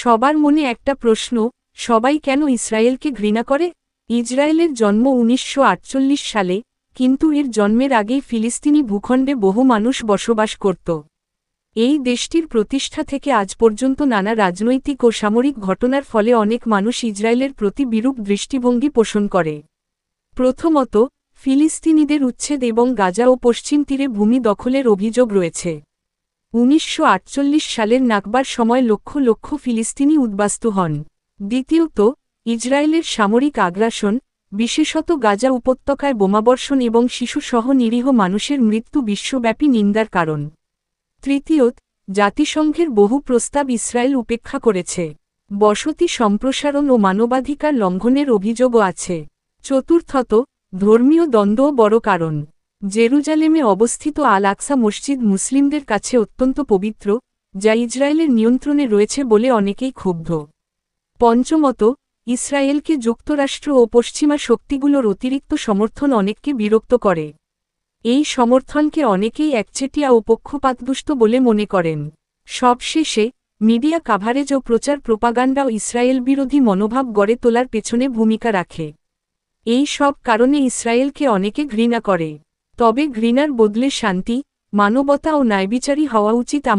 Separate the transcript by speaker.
Speaker 1: সবার মনে একটা প্রশ্ন, সবাই কেন ইসরায়েলকে ঘৃণা করে? ইসরায়েলের জন্ম উনিশশো আটচল্লিশ সালে, কিন্তু এর জন্মের আগেই ফিলিস্তিনি ভূখণ্ডে বহু মানুষ বসবাস করত। এই দেশটির প্রতিষ্ঠা থেকে আজ পর্যন্ত নানা রাজনৈতিক ও সামরিক ঘটনার ফলে অনেক মানুষ ইসরায়েলের প্রতি বিরূপ দৃষ্টিভঙ্গি পোষণ করে। প্রথমত, ফিলিস্তিনিদের উচ্ছেদ এবং গাজা ও পশ্চিম তীরে ভূমি দখলের অভিযোগ রয়েছে। উনিশশো আটচল্লিশ সালের নাকবার সময় লক্ষ লক্ষ ফিলিস্তিনি উদ্বাস্তু হন। দ্বিতীয়ত, ইসরায়েলের সামরিক আগ্রাসন, বিশেষত গাজা উপত্যকায় বোমাবর্ষণ এবং শিশুসহ নিরীহ মানুষের মৃত্যু বিশ্বব্যাপী নিন্দার কারণ। তৃতীয়ত, জাতিসংঘের বহু প্রস্তাব ইসরায়েল উপেক্ষা করেছে। বসতি সম্প্রসারণ ও মানবাধিকার লঙ্ঘনের অভিযোগও আছে। চতুর্থত, ধর্মীয় দ্বন্দ্বও বড় কারণ। জেরুজালেমে অবস্থিত আল আকসা মসজিদ মুসলিমদের কাছে অত্যন্ত পবিত্র, যা ইসরায়েলের নিয়ন্ত্রণে রয়েছে বলে অনেকেই ক্ষুব্ধ। পঞ্চমত, ইসরায়েলকে যুক্তরাষ্ট্র ও পশ্চিমা শক্তিগুলোর অতিরিক্ত সমর্থন অনেককে বিরক্ত করে। এই সমর্থনকে অনেকেই একচেটিয়া ও পক্ষপাতদুষ্ট বলে মনে করেন। সবশেষে, মিডিয়া কাভারেজ ও প্রচার প্রোপাগান্ডাও ইসরায়েল বিরোধী মনোভাব গড়ে তোলার পেছনে ভূমিকা রাখে। এই সব কারণে ইসরায়েলকে অনেকে ঘৃণা করে। তবে ঘৃণার বদলে শান্তি মানবতা ও ন্যায়বিচারী হওয়া উচিত আমাদের